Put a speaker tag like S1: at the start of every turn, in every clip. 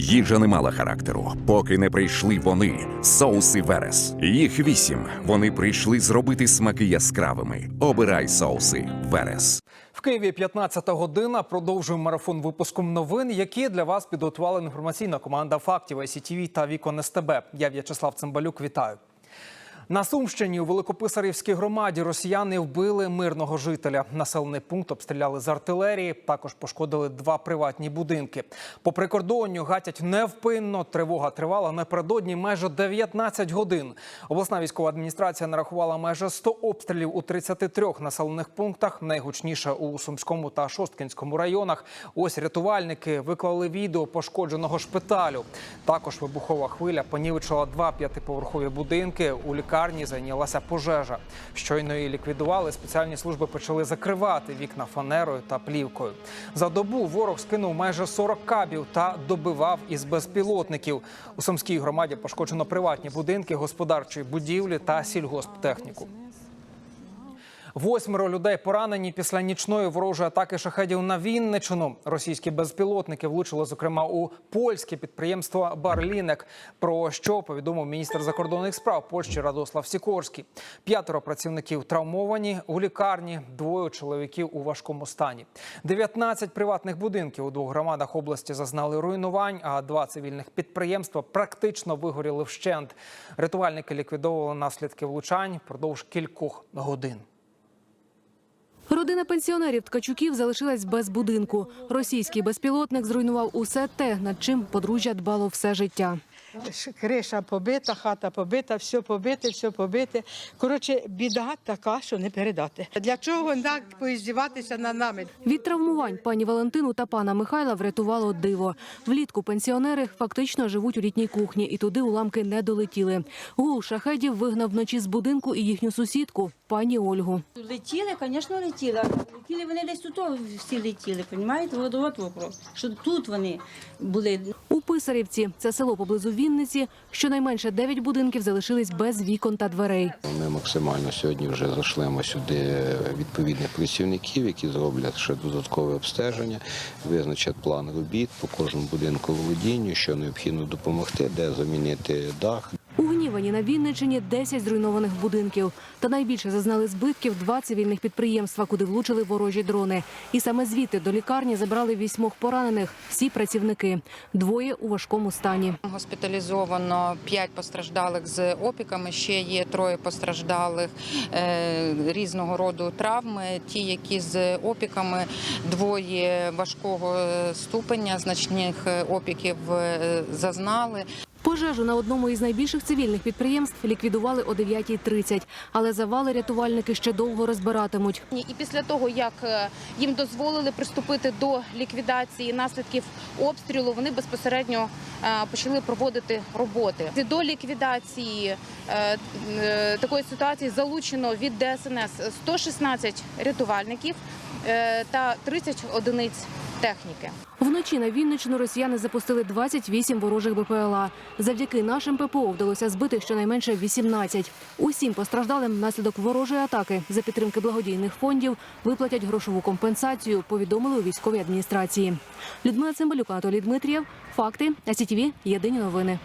S1: Їжа не мала характеру, поки не прийшли вони, соуси Верес. Їх вісім. Вони прийшли зробити смаки яскравими. Обирай соуси Верес.
S2: В Києві 15 година. Продовжуємо марафон випуском новин, які для вас підготувала інформаційна команда фактів ICTV та Вікон СТБ. Я В'ячеслав Цимбалюк. Вітаю. На Сумщині у Великописарівській громаді росіяни вбили мирного жителя. Населений пункт обстріляли з артилерії. Також пошкодили два приватні будинки. По прикордонню гатять невпинно. Тривога тривала напередодні майже 19 годин. Обласна військова адміністрація нарахувала майже 100 обстрілів у 33 населених пунктах. Найгучніше у Сумському та Шосткінському районах. Ось рятувальники виклали відео пошкодженого шпиталю. Також вибухова хвиля понівечила два п'ятиповерхові будинки. У лікарні зайнялася пожежа. Щойно її ліквідували. Спеціальні служби почали закривати вікна фанерою та плівкою. За добу ворог скинув майже 40 кабів та добивав із безпілотників. У Сумській громаді пошкоджено приватні будинки, господарчі будівлі та сільгосптехніку. Восьмеро людей поранені після нічної ворожої атаки шахедів на Вінничину. Російські безпілотники влучили, зокрема, у польське підприємство Барлінек. Про що повідомив міністр закордонних справ Польщі Радослав Сікорський. П'ятеро працівників травмовані у лікарні, двоє чоловіків у важкому стані. 19 приватних будинків у двох громадах області зазнали руйнувань, а два цивільних підприємства практично вигоріли вщент. Рятувальники ліквідовували наслідки влучань впродовж кількох годин.
S3: Родина пенсіонерів Ткачуків залишилась без будинку. Російський безпілотник зруйнував усе те, над чим подружжя дбало все життя.
S4: Криша побита, хата побита, все побите, все побите. Коротше, біда така, що не передати. Для чого так поіздіватися над нами?
S3: Від травмувань пані Валентину та пана Михайла врятувало диво. Влітку пенсіонери фактично живуть у літній кухні, і туди уламки не долетіли. Гул шахедів вигнав вночі з будинку і їхню сусідку, пані Ольгу.
S5: Летіли, звісно, летіли. Летіли вони десь тут всі летіли, розумієте? От, вопрос. Що тут вони були.
S3: У Писарівці, це село поблизу Вінниці, щонайменше дев'ять будинків залишились без вікон та дверей.
S6: Ми максимально сьогодні вже зашлемо сюди відповідних працівників, які зроблять ще додаткове обстеження, визначать план робіт по кожному будинку володінню, що необхідно допомогти, де замінити дах,
S3: У на Вінниччині 10 зруйнованих будинків. Та найбільше зазнали збитків два цивільних підприємства, куди влучили ворожі дрони. І саме звідти до лікарні забрали вісьмох поранених. Всі працівники. Двоє у важкому стані.
S7: Госпіталізовано 5 постраждалих з опіками. Ще є троє постраждалих е, різного роду травми. Ті, які з опіками, двоє важкого ступеня, значних е, опіків е, зазнали.
S3: Пожежу на одному із найбільших цивільних підприємств ліквідували о 9.30. Але завали рятувальники ще довго розбиратимуть.
S8: І після того, як е, їм дозволили приступити до ліквідації наслідків обстрілу, вони безпосередньо е, почали проводити роботи. До ліквідації е, такої ситуації залучено від ДСНС 116 рятувальників та 30 одиниць техніки.
S3: Вночі на Вінниччину росіяни запустили 28 ворожих БПЛА. Завдяки нашим ППО вдалося збити щонайменше 18. Усім постраждалим внаслідок ворожої атаки за підтримки благодійних фондів виплатять грошову компенсацію, повідомили у військовій адміністрації. Людмила Цимбалюк, Анатолій Дмитрієв. Факти. СІТВ. Єдині новини.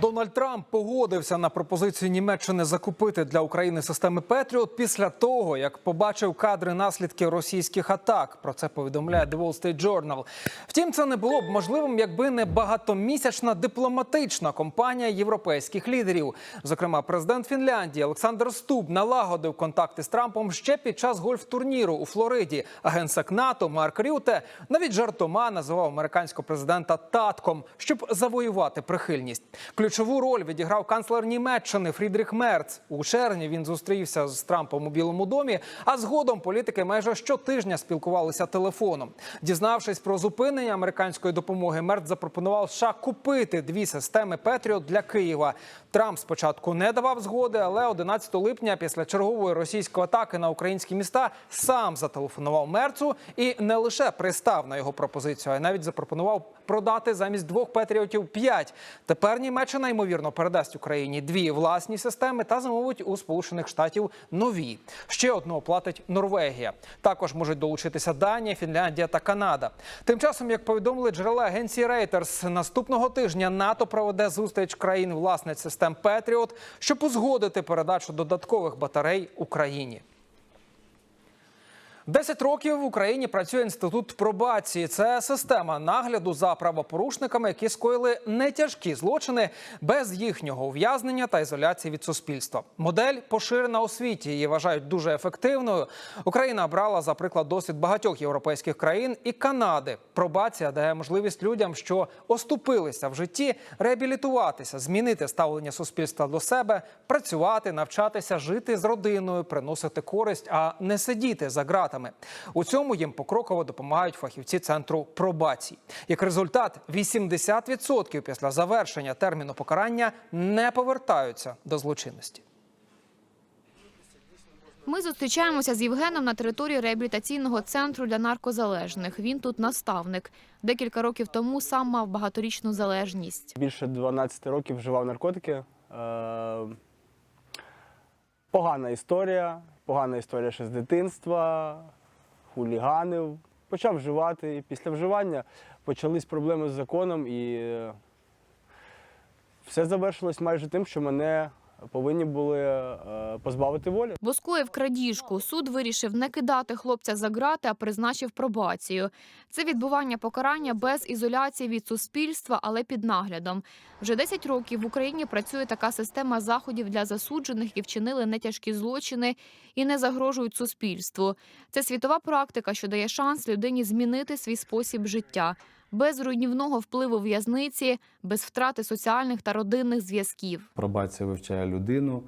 S2: Дональд Трамп погодився на пропозицію Німеччини закупити для України системи Петріот після того, як побачив кадри наслідків російських атак. Про це повідомляє The Wall Street Journal. Втім, це не було б можливим, якби не багатомісячна дипломатична кампанія європейських лідерів. Зокрема, президент Фінляндії Олександр Стуб налагодив контакти з Трампом ще під час гольф-турніру у Флориді. А генсек НАТО Марк Рюте навіть жартома називав американського президента татком, щоб завоювати прихильність. Ключову роль відіграв канцлер Німеччини Фрідріх Мерц. У червні він зустрівся з Трампом у Білому домі. А згодом політики майже щотижня спілкувалися телефоном. Дізнавшись про зупинення американської допомоги, Мерц запропонував США купити дві системи Петріот для Києва. Трамп спочатку не давав згоди, але 11 липня, після чергової російської атаки на українські міста, сам зателефонував Мерцу і не лише пристав на його пропозицію, а й навіть запропонував продати замість двох Петріотів п'ять. Тепер Німеччина ймовірно передасть Україні дві власні системи та замовить у Сполучених Штатів нові. Ще одну оплатить Норвегія. Також можуть долучитися Данія, Фінляндія та Канада. Тим часом, як повідомили джерела агенції Reuters, наступного тижня НАТО проведе зустріч країн власниць систем Петріот, щоб узгодити передачу додаткових батарей Україні. Десять років в Україні працює інститут пробації. Це система нагляду за правопорушниками, які скоїли нетяжкі злочини без їхнього ув'язнення та ізоляції від суспільства. Модель поширена у світі. Її вважають дуже ефективною. Україна брала за приклад досвід багатьох європейських країн і Канади. Пробація дає можливість людям, що оступилися в житті, реабілітуватися, змінити ставлення суспільства до себе, працювати, навчатися, жити з родиною, приносити користь, а не сидіти за ґратами. У цьому їм покроково допомагають фахівці центру пробації. Як результат, 80% після завершення терміну покарання не повертаються до злочинності.
S9: Ми зустрічаємося з Євгеном на території реабілітаційного центру для наркозалежних. Він тут наставник. Декілька років тому сам мав багаторічну залежність.
S10: Більше 12 років вживав наркотики. Е, Погана історія, погана історія ще з дитинства, хуліганив. Почав вживати. І після вживання почались проблеми з законом, і е, все завершилось майже тим, що мене повинні були е, позбавити волі.
S9: Бо скоїв крадіжку. Суд вирішив не кидати хлопця за грати, а призначив пробацію. Це відбування покарання без ізоляції від суспільства, але під наглядом. Вже 10 років в Україні працює така система заходів для засуджених, які вчинили нетяжкі злочини і не загрожують суспільству. Це світова практика, що дає шанс людині змінити свій спосіб життя. Без руйнівного впливу в'язниці, без втрати соціальних та родинних зв'язків.
S11: Пробація вивчає людину,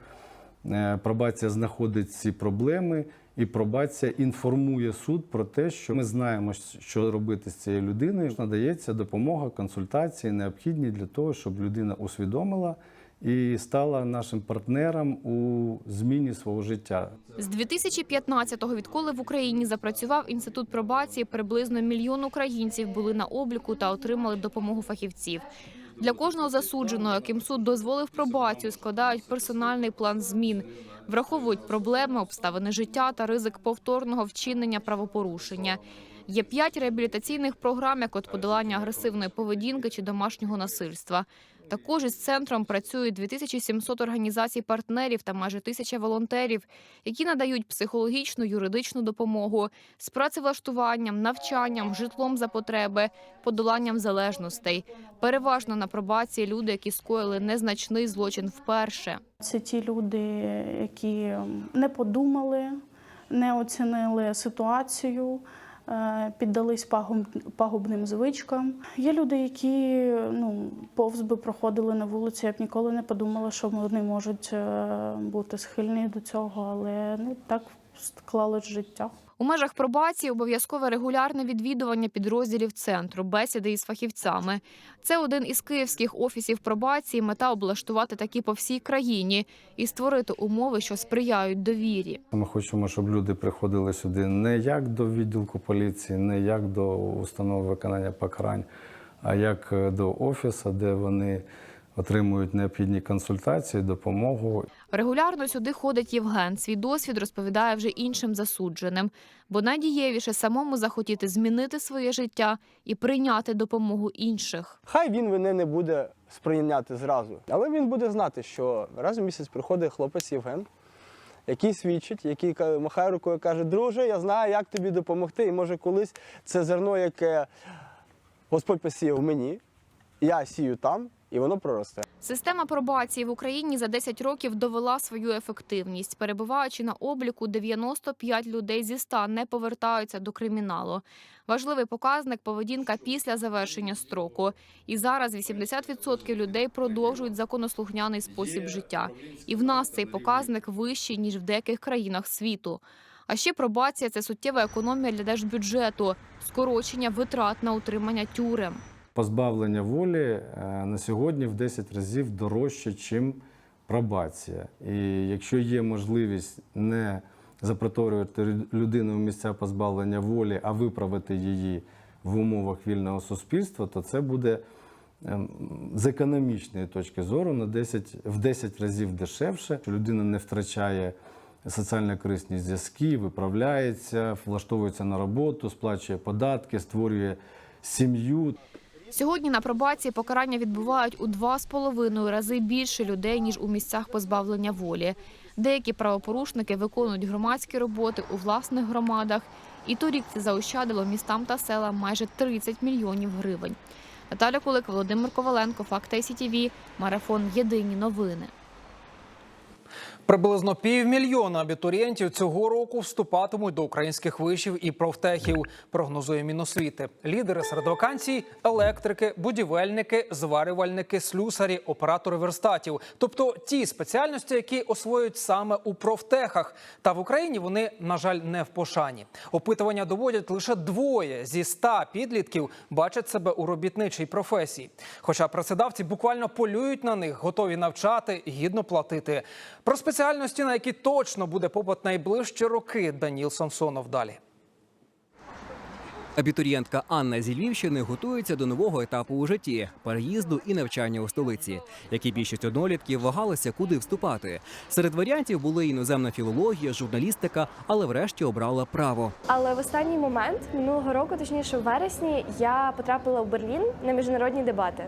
S11: е, пробація знаходить ці проблеми, і пробація інформує суд про те, що ми знаємо, що робити з цією людиною. Надається допомога, консультації, необхідні для того, щоб людина усвідомила і стала нашим партнером у зміні свого життя.
S9: З 2015-го, відколи в Україні запрацював інститут пробації, приблизно мільйон українців були на обліку та отримали допомогу фахівців. Для кожного засудженого, яким суд дозволив пробацію, складають персональний план змін, враховують проблеми, обставини життя та ризик повторного вчинення правопорушення. Є п'ять реабілітаційних програм, як от подолання агресивної поведінки чи домашнього насильства. Також із центром працюють 2700 організацій партнерів та майже тисяча волонтерів, які надають психологічну, юридичну допомогу з працевлаштуванням, навчанням, житлом за потреби, подоланням залежностей. Переважно на пробації люди, які скоїли незначний злочин вперше.
S12: Це ті люди, які не подумали, не оцінили ситуацію, піддались пагуб- пагубним звичкам. Є люди, які ну, повз би проходили на вулиці, я б ніколи не подумала, що вони можуть е, бути схильні до цього, але ну, так склалось життя.
S9: У межах пробації обов'язкове регулярне відвідування підрозділів центру, бесіди із фахівцями. Це один із київських офісів пробації. Мета облаштувати такі по всій країні і створити умови, що сприяють довірі.
S11: Ми хочемо, щоб люди приходили сюди не як до відділку поліції, не як до установи виконання покарань, а як е, до офісу, де вони отримують необхідні консультації, допомогу
S9: Регулярно сюди ходить Євген. Свій досвід розповідає вже іншим засудженим, бо найдієвіше самому захотіти змінити своє життя і прийняти допомогу інших.
S10: Хай він мене не буде сприйняти зразу, але він буде знати, що раз в місяць приходить хлопець Євген, який свідчить, який махає рукою каже: Друже, я знаю, як тобі допомогти. І може колись це зерно, яке Господь посіяв мені, я сію там, і воно проросте.
S9: Система пробації в Україні за 10 років довела свою ефективність. Перебуваючи на обліку, 95 людей зі 100 не повертаються до криміналу. Важливий показник поведінка після завершення строку. І зараз 80% людей продовжують законослухняний спосіб життя. І в нас цей показник вищий ніж в деяких країнах світу. А ще пробація це суттєва економія для держбюджету, скорочення витрат на утримання тюрем.
S11: Позбавлення волі е, на сьогодні в 10 разів дорожче, ніж пробація. І якщо є можливість не запроторювати людину в місця позбавлення волі, а виправити її в умовах вільного суспільства, то це буде ем, з економічної точки зору на 10, в 10 разів дешевше. Людина не втрачає соціально корисні зв'язки, виправляється, влаштовується на роботу, сплачує податки, створює сім'ю.
S9: Сьогодні на пробації покарання відбувають у два з половиною рази більше людей ніж у місцях позбавлення волі. Деякі правопорушники виконують громадські роботи у власних громадах, і торік це заощадило містам та селам майже 30 мільйонів гривень. Наталя Кулик, Володимир Коваленко, Факт ICTV, Марафон Єдині новини.
S2: Приблизно півмільйона абітурієнтів цього року вступатимуть до українських вишів і профтехів. Прогнозує Міносвіти. Лідери серед вакансій – електрики, будівельники, зварювальники, слюсарі, оператори верстатів. Тобто ті спеціальності, які освоюють саме у профтехах. Та в Україні вони, на жаль, не в пошані. Опитування доводять лише двоє зі ста підлітків бачать себе у робітничій професії. Хоча працедавці буквально полюють на них, готові навчати, гідно платити. Про спеціальності, на які точно буде попит найближчі роки, Даніл Самсонов далі.
S13: Абітурієнтка Анна зі Львівщини готується до нового етапу у житті переїзду і навчання у столиці. Як і більшість однолітків вагалися, куди вступати. Серед варіантів були іноземна філологія, журналістика, але врешті обрала право.
S14: Але в останній момент минулого року, точніше в вересні, я потрапила в Берлін на міжнародні дебати.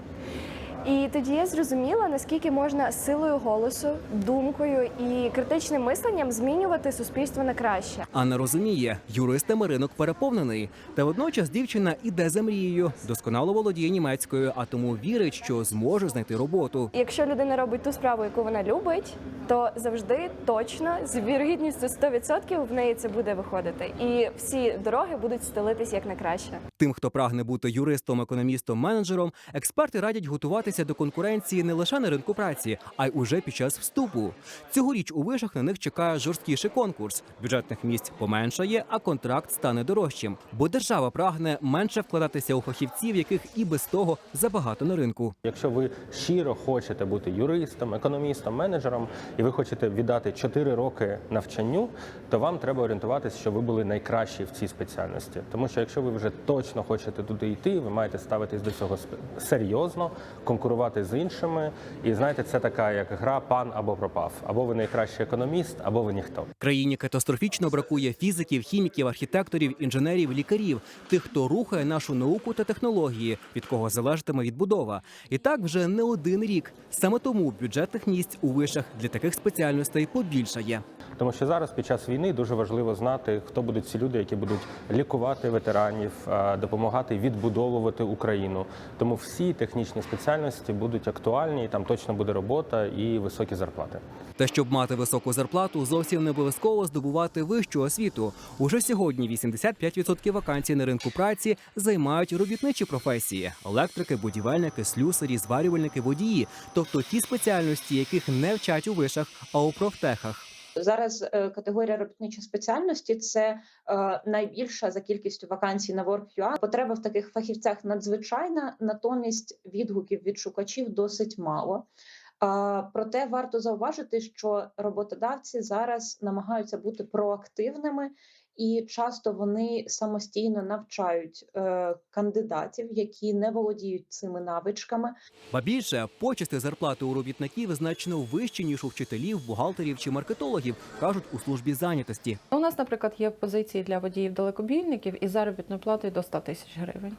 S14: І тоді я зрозуміла, наскільки можна силою голосу, думкою і критичним мисленням змінювати суспільство на краще.
S13: Анна розуміє, юристами ринок переповнений. Та водночас дівчина іде за мрією, досконало володіє німецькою, а тому вірить, що зможе знайти роботу.
S14: Якщо людина робить ту справу, яку вона любить, то завжди точно з вірогідністю 100% в неї це буде виходити. І всі дороги будуть стелитись як на краще.
S13: Тим, хто прагне бути юристом, економістом, менеджером, експерти радять готуватися до конкуренції не лише на ринку праці, а й уже під час вступу. Цьогоріч у вишах на них чекає жорсткіший конкурс. Бюджетних місць поменшає, а контракт стане дорожчим. Бо держава прагне менше вкладатися у фахівців, яких і без того забагато на ринку.
S15: Якщо ви щиро хочете бути юристом, економістом, менеджером, і ви хочете віддати 4 роки навчанню, то вам треба орієнтуватися, що ви були найкращі в цій спеціальності. Тому що якщо ви вже точно хочете туди йти, ви маєте ставитись до цього серйозно, конкурувати з іншими. І знаєте, це така як гра пан або пропав. Або ви найкращий економіст, або ви ніхто.
S13: Країні катастрофічно бракує фізиків, хіміків, архітекторів, інженерів, лікарів, тих, хто рухає нашу науку та технології, від кого залежатиме відбудова. І так вже не один рік. Саме тому бюджетних місць у вишах для таких спеціальностей побільшає.
S15: Тому що зараз під час війни дуже важливо знати, хто будуть ці люди, які будуть лікувати ветеранів, допомагати відбудовувати Україну. Тому всі технічні спеціальності будуть актуальні, і там точно буде робота і високі зарплати.
S13: Та щоб мати високу зарплату, зовсім не обов'язково здобувати вищу освіту. Уже сьогодні 85% вакансій на ринку праці займають робітничі професії: електрики, будівельники, слюсарі, зварювальники, водії, тобто ті спеціальності, яких не вчать у вишах, а у профтехах.
S16: Зараз е, категорія робітничої спеціальності це е, найбільша за кількістю вакансій на Work.ua. Потреба в таких фахівцях надзвичайна, натомість відгуків від шукачів досить мало. Проте варто зауважити, що роботодавці зараз намагаються бути проактивними. І часто вони самостійно навчають е, кандидатів, які не володіють цими навичками,
S13: Ба більше почасти зарплати у робітників значно вищі ніж у вчителів, бухгалтерів чи маркетологів, кажуть у службі зайнятості.
S17: У нас, наприклад, є позиції для водіїв далекобійників із заробітною платою до 100 тисяч гривень.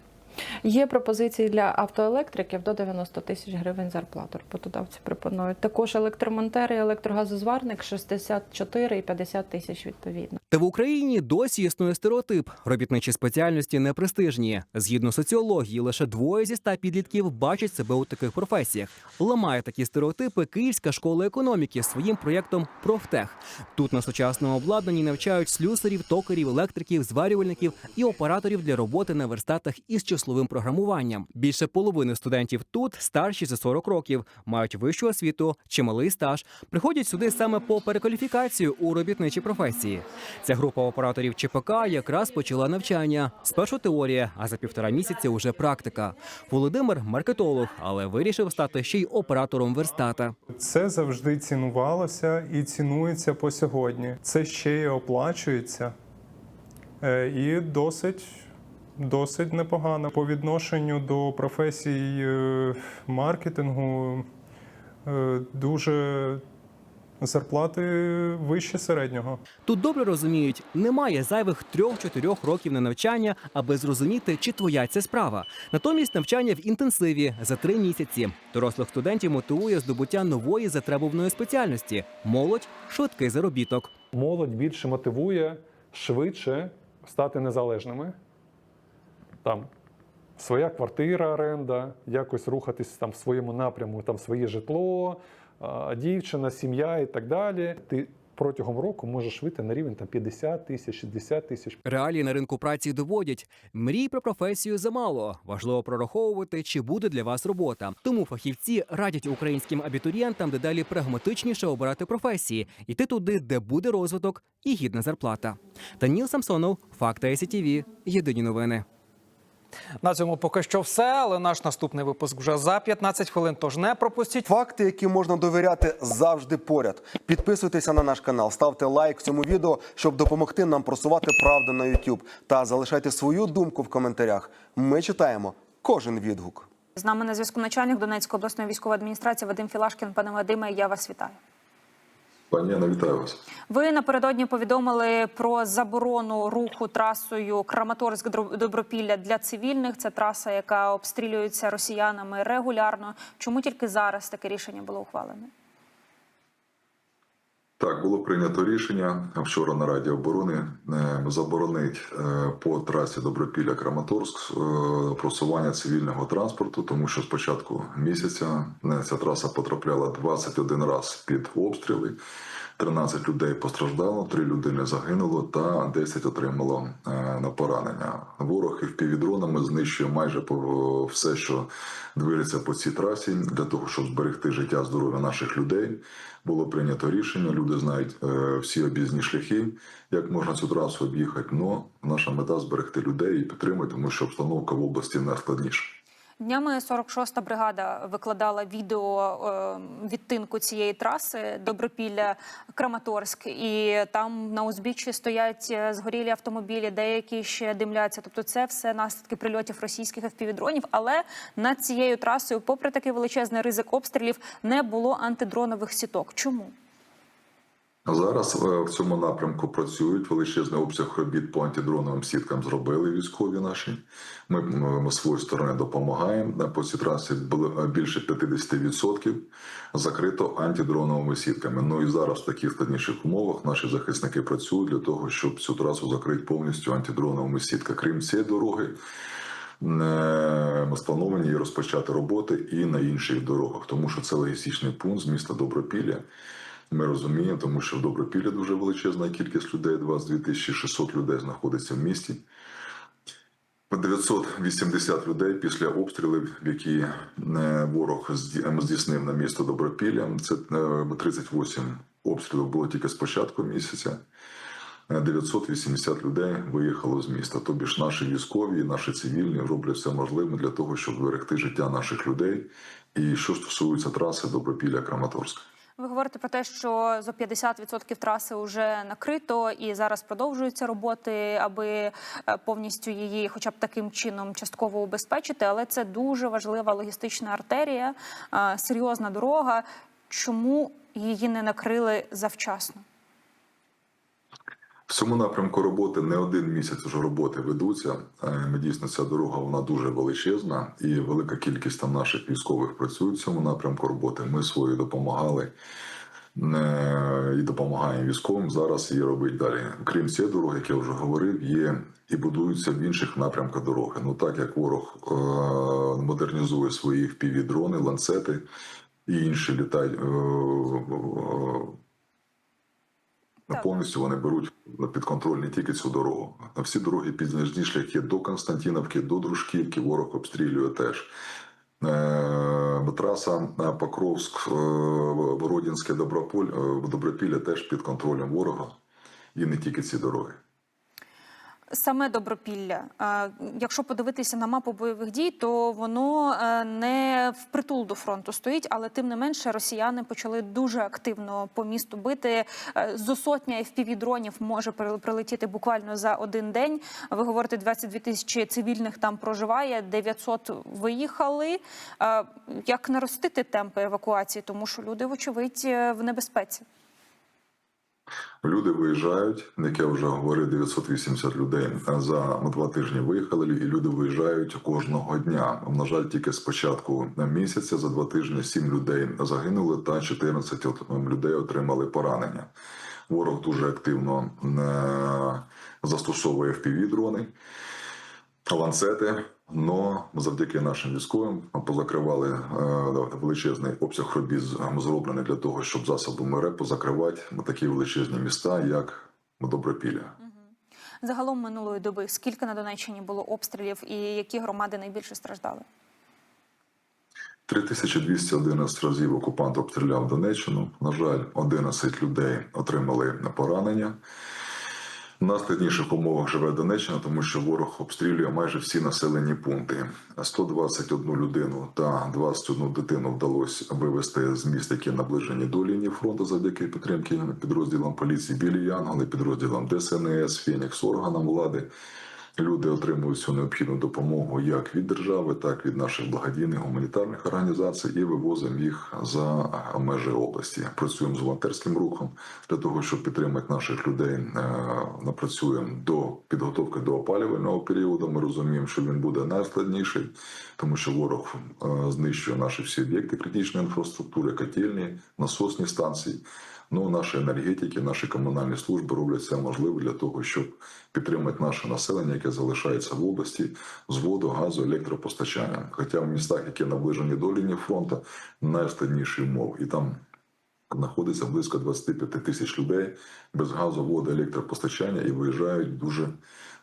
S17: Є пропозиції для автоелектриків до 90 тисяч гривень зарплату. Роботодавці пропонують. Також електромонтер і електрогазозварник 64 і 50 тисяч відповідно.
S13: Та в Україні досі існує стереотип. Робітничі спеціальності непрестижні. Згідно соціології, лише двоє зі ста підлітків бачать себе у таких професіях. Ламає такі стереотипи Київська школа економіки своїм проєктом Профтех. Тут на сучасному обладнанні навчають слюсарів, токарів, електриків, зварювальників і операторів для роботи на верстатах із числовим програмуванням. Більше половини студентів тут старші за 40 років, мають вищу освіту, чималий стаж. Приходять сюди саме по перекваліфікацію у робітничі професії. Ця група операторів ЧПК якраз почала навчання. Спершу теорія, а за півтора місяці уже практика. Володимир маркетолог, але вирішив стати ще й оператором верстата.
S18: Це завжди цінувалося і цінується по сьогодні. Це ще й оплачується е, і досить досить непогана. По відношенню до професій е, маркетингу е, дуже зарплати вище середнього.
S13: Тут добре розуміють, немає зайвих трьох-чотирьох років на навчання, аби зрозуміти, чи твоя це справа. Натомість навчання в інтенсиві за три місяці. Дорослих студентів мотивує здобуття нової затребуваної спеціальності. Молодь швидкий заробіток.
S19: Молодь більше мотивує швидше стати незалежними. Там своя квартира, оренда, якось рухатись там в своєму напряму, там своє житло, дівчина, сім'я і так далі. Ти протягом року можеш вийти на рівень там 50 тисяч, 60 тисяч.
S13: Реалії на ринку праці доводять, мрій про професію замало. Важливо прораховувати, чи буде для вас робота. Тому фахівці радять українським абітурієнтам дедалі прагматичніше обирати професії, йти туди, де буде розвиток і гідна зарплата. Даніл Самсонов, Факти СІТВ. Єдині новини.
S2: На цьому поки що все, але наш наступний випуск вже за 15 хвилин. Тож не пропустіть.
S20: Факти, які можна довіряти, завжди поряд. Підписуйтеся на наш канал, ставте лайк цьому відео, щоб допомогти нам просувати правду на YouTube. Та залишайте свою думку в коментарях. Ми читаємо кожен відгук.
S21: З нами на зв'язку начальник Донецької обласної військової адміністрації Вадим Філашкін. Пане Вадиме, я вас вітаю.
S22: Пані Яна, вітаю вас.
S21: Ви напередодні повідомили про заборону руху трасою Краматорськ Добропілля для цивільних. Це траса, яка обстрілюється росіянами регулярно. Чому тільки зараз таке рішення було ухвалене?
S22: Так, було прийнято рішення вчора на Раді оборони заборонити заборонить е, по трасі Добропілля Краматорськ е, просування цивільного транспорту, тому що з початку місяця е, ця траса потрапляла 21 раз під обстріли. 13 людей постраждало, 3 людини загинуло та 10 отримало е, на поранення. Ворог і впівдронами знищує майже все, що движеться по цій трасі, для того, щоб зберегти життя здоров'я наших людей. Було прийнято рішення. Люди знають е, всі об'їзні шляхи, як можна цю трасу об'їхати. Но наша мета зберегти людей і підтримати, тому що обстановка в області найскладніша.
S21: Днями 46-та бригада викладала відео е, відтинку цієї траси Добропілля Краматорськ, і там на узбіччі стоять е, згорілі автомобілі, деякі ще димляться. Тобто, це все наслідки прильотів російських FPV-дронів. Але над цією трасою, попри такий величезний ризик обстрілів, не було антидронових сіток. Чому?
S22: Зараз е, в цьому напрямку працюють величезний обсяг робіт по антидроновим сіткам. Зробили військові наші. Ми, ми з своєї сторони допомагаємо. По цій трасі було більше 50% закрито антидроновими сітками. Ну і зараз в таких складніших умовах наші захисники працюють для того, щоб цю трасу закрити повністю антидроновими сітками. Крім цієї дороги. е, Ми сплановані її розпочати роботи і на інших дорогах, тому що це логістичний пункт з міста Добропілля. Ми розуміємо, тому що в Добропіллі дуже величезна кількість людей, 22 тисячі 600 людей знаходиться в місті. 980 людей після обстрілів, які е, ворог здійснив на місто Добропілля. Це е, 38 обстрілів було тільки з початку місяця. Е, 980 людей виїхало з міста. Тобі ж наші військові, наші цивільні роблять все можливе для того, щоб зберегти життя наших людей. І що стосується траси Добропілля Краматорська.
S21: Ви говорите про те, що за 50% траси вже накрито, і зараз продовжуються роботи, аби е, повністю її, хоча б таким чином, частково убезпечити. Але це дуже важлива логістична артерія, е, серйозна дорога. Чому її не накрили завчасно?
S22: Цьому напрямку роботи не один місяць вже роботи ведуться. Е, Ми дійсно ця дорога вона дуже величезна, і велика кількість там наших військових працюють в цьому напрямку роботи. Ми свої допомагали е, і допомагаємо військовим зараз її робити далі. Крім цієї дороги, як я вже говорив, є і будуються в інших напрямках дороги. Ну так як ворог е, модернізує свої впівдрони, ланцети і інші літають. Е, Повністю вони беруть під контроль не тільки цю дорогу. На всі дороги підніжні шляхи до Константинівки, до Дружківки ворог обстрілює теж. Е, Траса е, Покровськ, Бородінське, е, Добропілля теж під контролем ворога. І не тільки ці дороги.
S21: Саме добропілля, якщо подивитися на мапу бойових дій, то воно е, не впритул до фронту стоїть, але тим не менше росіяни почали дуже активно по місту бити. Е, Зо сотня fpv дронів може прил- прилетіти буквально за один день. Ви говорите, 22 тисячі цивільних там проживає, 900 виїхали. Е, Як наростити темпи евакуації, тому що люди, вочевидь, в небезпеці.
S22: Люди виїжджають, як я вже говорив, 980 людей за два тижні виїхали, і люди виїжджають кожного дня. На жаль, тільки з початку місяця за два тижні 7 людей загинули та 14 людей отримали поранення. Ворог дуже активно е, застосовує FPV-дрони, ланцети. Но завдяки нашим військовим позакривали е, величезний обсяг робіт зроблений для того, щоб засобами РЕП позакривати такі величезні міста, як Добропілля.
S21: Загалом минулої доби скільки на Донеччині було обстрілів і які громади найбільше страждали?
S22: 3211 разів окупант обстріляв Донеччину. На жаль, 11 людей отримали поранення. В найскладніших умовах живе Донеччина, тому що ворог обстрілює майже всі населені пункти. 121 людину та 21 дитину вдалося вивезти з міст, які наближені до лінії фронту завдяки підтримки підрозділам поліції Білі Янголи, підрозділам ДСНС, Фенікс, органам влади. Люди отримують всю необхідну допомогу як від держави, так і від наших благодійних гуманітарних організацій, і вивозимо їх за межі області. Працюємо з волонтерським рухом для того, щоб підтримати наших людей. е, Напрацюємо до підготовки до опалювального періоду. Ми розуміємо, що він буде найскладніший, тому що ворог е, знищує наші всі об'єкти критичної інфраструктури, котельні, насосні станції. Ну, наші енергетики, наші комунальні служби роблять все можливе для того, щоб підтримати наше населення, яке залишається в області з воду, газу, електропостачанням. Хоча в містах, які наближені до лінії фронту, найскладніші умови. І там знаходиться близько 25 тисяч людей без газу, води, електропостачання і виїжджають дуже,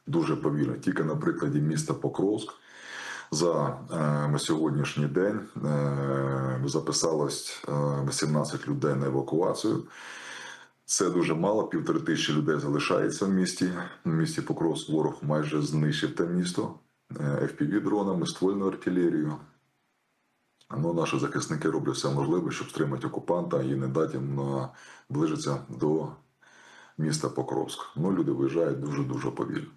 S22: дуже повільно. Тільки на прикладі міста Покровськ за е, сьогоднішній день е, записалось е, 17 людей на евакуацію. Це дуже мало, півтори тисячі людей залишається в місті. В місті Покровськ ворог майже знищив те місто FPV-дронами, ствольною артилерією. Ну, наші захисники роблять все можливе, щоб стримати окупанта і не дати їм наближитися до міста Покровськ. Ну, люди виїжджають дуже-дуже повільно.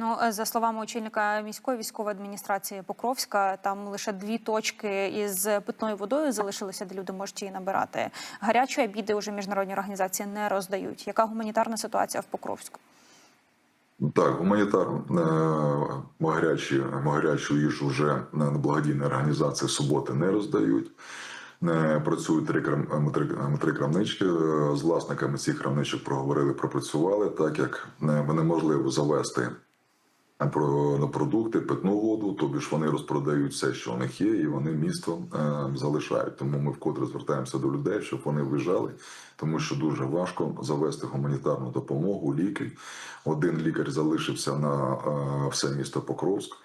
S21: Ну, е, за словами очільника міської військової адміністрації Покровська, там лише дві точки із питною водою залишилися, де люди можуть її набирати. Гарячої обіди уже міжнародні організації не роздають. Яка гуманітарна ситуація в Покровську?
S22: Так, гуманітарну е, гарячу їжу вже е, благодійні організації суботи не роздають. Е, Працюють три, крам- три, три крамнички. Е, З власниками цих крамничок проговорили, пропрацювали, так як е, неможливо завести на продукти, питну воду, тобі ж вони розпродають все, що у них є, і вони місто е, залишають. Тому ми вкотре звертаємося до людей, щоб вони виїжджали, тому що дуже важко завести гуманітарну допомогу, ліки. Один лікар залишився на е, все місто Покровськ.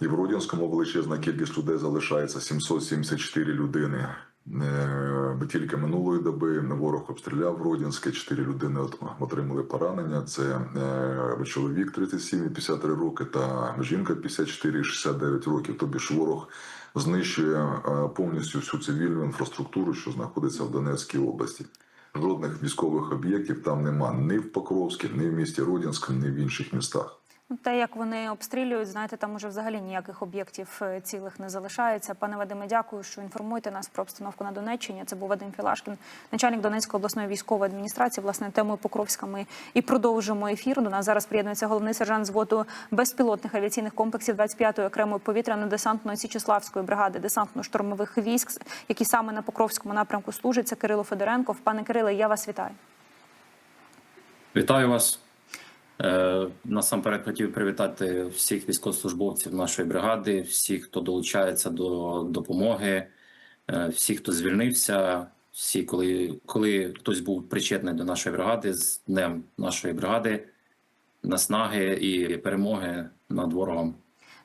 S22: І в Родінському величезна кількість людей залишається 774 людини. Е, Тільки минулої доби ворог обстріляв Родінське, 4 людини отримали поранення. Це е, чоловік 37 і 53 роки та жінка 54 і 69 років. Тобі ж ворог знищує е, повністю всю цивільну інфраструктуру, що знаходиться в Донецькій області. Жодних військових об'єктів там нема ні в Покровській, ні в місті Родінськ, ні в інших містах.
S21: Те, як вони обстрілюють, знаєте, там уже взагалі ніяких об'єктів е, цілих не залишається. Пане Вадиме, дякую, що інформуєте нас про обстановку на Донеччині. Це був Вадим Філашкін, начальник Донецької обласної військової адміністрації. Власне, темою Покровська ми і продовжимо ефір. До нас зараз приєднується головний сержант зводу безпілотних авіаційних комплексів 25-ї окремої повітряно-десантної Січеславської бригади десантно-штурмових військ, які саме на Покровському напрямку служать. Це Кирило Федоренко. Пане Кириле, я вас вітаю.
S23: Вітаю вас. Е, Насамперед хотів привітати всіх військовослужбовців нашої бригади, всіх, хто долучається до допомоги, е, всіх, хто звільнився, всі, коли, коли хтось був причетний до нашої бригади з днем нашої бригади, наснаги і перемоги над ворогом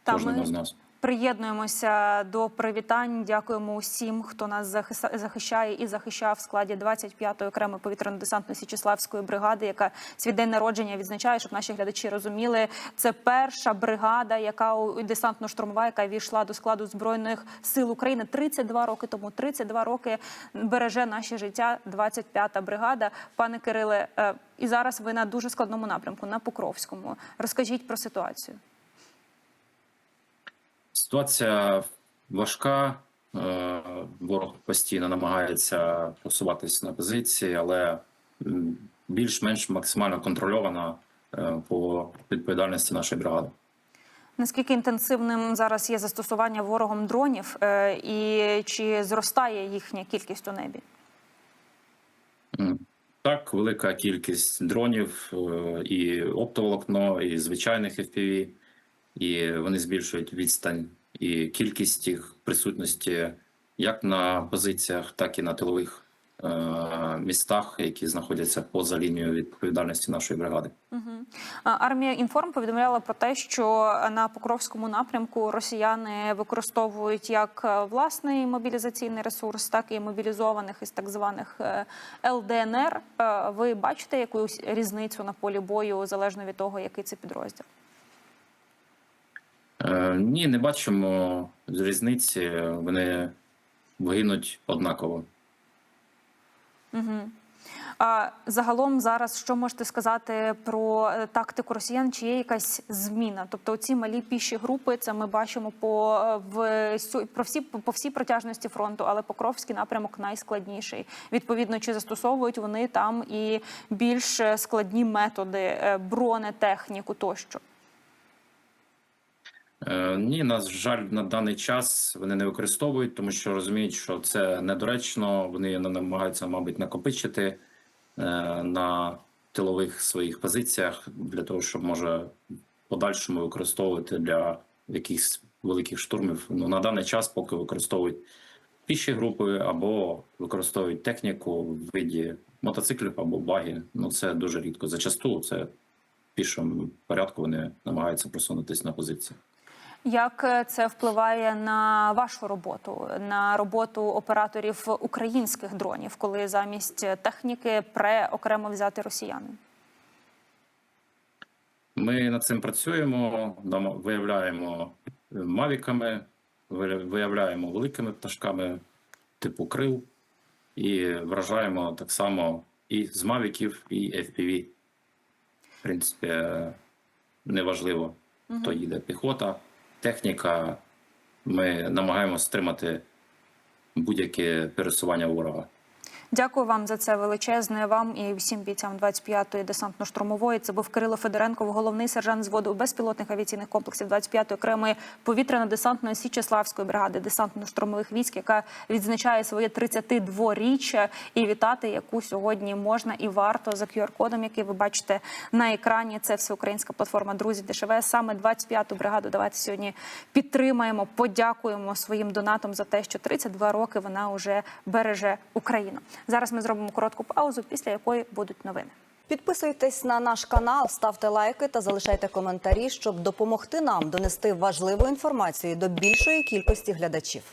S21: Та,
S23: кожного
S21: ми-
S23: з нас.
S21: Приєднуємося до привітань. Дякуємо усім, хто нас захищає і захищав в складі 25-ї окремої повітряно-десантної Січеславської бригади, яка свій день народження відзначає, щоб наші глядачі розуміли. Це перша бригада, яка у- десантно-штурмова, яка війшла до складу збройних сил України 32 роки тому. 32 роки береже наше життя. 25-та бригада. Пане Кириле, е, і зараз ви на дуже складному напрямку на Покровському. Розкажіть про ситуацію.
S23: Ситуація важка. Е, Ворог постійно намагається просуватися на позиції, але більш-менш максимально контрольована е, по відповідальності нашої бригади.
S21: Наскільки інтенсивним зараз є застосування ворогом дронів, е, і чи зростає їхня кількість у небі?
S23: Так, велика кількість дронів, і оптоволокно, і звичайних FPV, і вони збільшують відстань і кількість їх присутності як на позиціях, так і на тилових е, містах, які знаходяться поза лінією відповідальності нашої бригади.
S21: Угу. Армія інформ повідомляла про те, що на Покровському напрямку росіяни використовують як е, власний мобілізаційний ресурс, так і мобілізованих із так званих е, ЛДНР. Ви бачите якусь різницю на полі бою залежно від того, який це підрозділ?
S23: Е, Ні, не бачимо різниці. Вони гинуть однаково.
S21: Угу. А загалом зараз що можете сказати про е, тактику росіян? Чи є якась зміна? Тобто ці малі піші групи, це ми бачимо по е, в про всі по всій протяжності фронту, але Покровський напрямок найскладніший. Відповідно, чи застосовують вони там і більш складні методи бронетехніку тощо?
S23: Е, Ні, на жаль, на даний час вони не використовують, тому що розуміють, що це недоречно. Вони намагаються, мабуть, накопичити е, на тилових своїх позиціях для того, щоб може подальшому використовувати для якихось великих штурмів. Ну на даний час поки використовують піші групи або використовують техніку в виді мотоциклів або баги. Ну це дуже рідко. Зачасту це пішому порядку вони намагаються просунутися на позиції.
S21: Як е, це впливає на вашу роботу, на роботу операторів українських дронів, коли замість техніки пре окремо взяти росіяни?
S23: Ми над цим працюємо, виявляємо мавіками, виявляємо великими пташками типу крил і вражаємо так само і з мавіків, і FPV. В принципі, е, неважливо, хто їде піхота, техніка. Ми намагаємося стримати будь-яке пересування ворога.
S21: Дякую вам за це величезне. Вам і всім бійцям 25-ї десантно-штурмової. Це був Кирило Федоренко, головний сержант зводу безпілотних авіаційних комплексів 25-ї окремої повітряно-десантної Січеславської бригади десантно-штурмових військ, яка відзначає своє 32-річчя і вітати, яку сьогодні можна і варто за QR-кодом, який ви бачите на екрані. Це всеукраїнська платформа Друзі ДШВ. Саме 25-ту бригаду. Давайте сьогодні підтримаємо, подякуємо своїм донатам за те, що 32 роки вона вже береже Україну. Зараз ми зробимо коротку паузу, після якої будуть новини.
S24: Підписуйтесь на наш канал, ставте лайки та залишайте коментарі, щоб допомогти нам донести важливу інформацію до більшої кількості глядачів.